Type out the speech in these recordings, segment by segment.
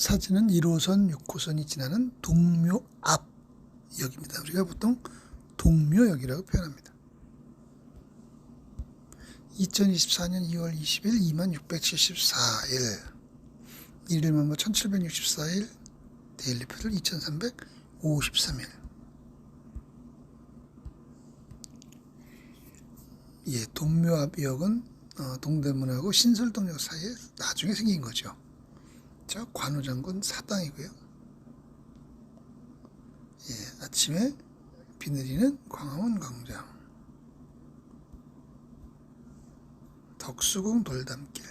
사진은 1호선 6호선이 지나는 동묘 앞 역입니다. 우리가 보통 동묘역이라고 표현합니다. 2024년 2월 20일 2674일 일일만 뭐 1764일 데일리표들 2353일 예, 동묘 앞역은 어, 동대문하고 신설동역 사이에 나중에 생긴 거죠. 저 관우장군 사당이고요. 예, 아침에 비 내리는 광화문 광장, 덕수궁 돌담길,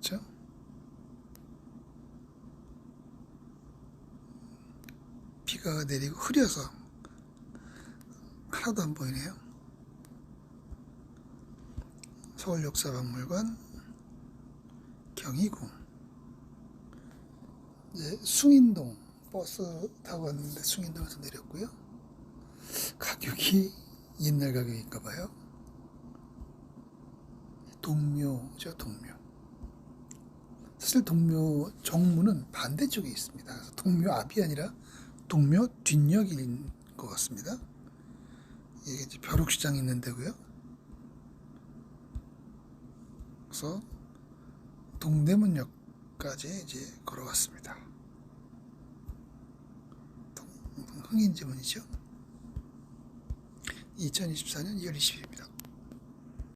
그렇죠? 비가 내리고 흐려서 하나도 안 보이네요. 서울역사박물관, 경희궁, 이제 숭인동 버스 타고 왔는데 숭인동에서 내렸고요. 가격이 옛날 가격인가 봐요. 동묘죠, 동묘. 사실 동묘 정문은 반대쪽에 있습니다. 그래서 동묘 앞이 아니라 동묘 뒷역인 것 같습니다. 이게 이제 벼룩시장 있는 데고요. 그래서 동대문역까지 이제 걸어갔습니다. 동- 흥인지문이죠. 2024년 2월 20일입니다.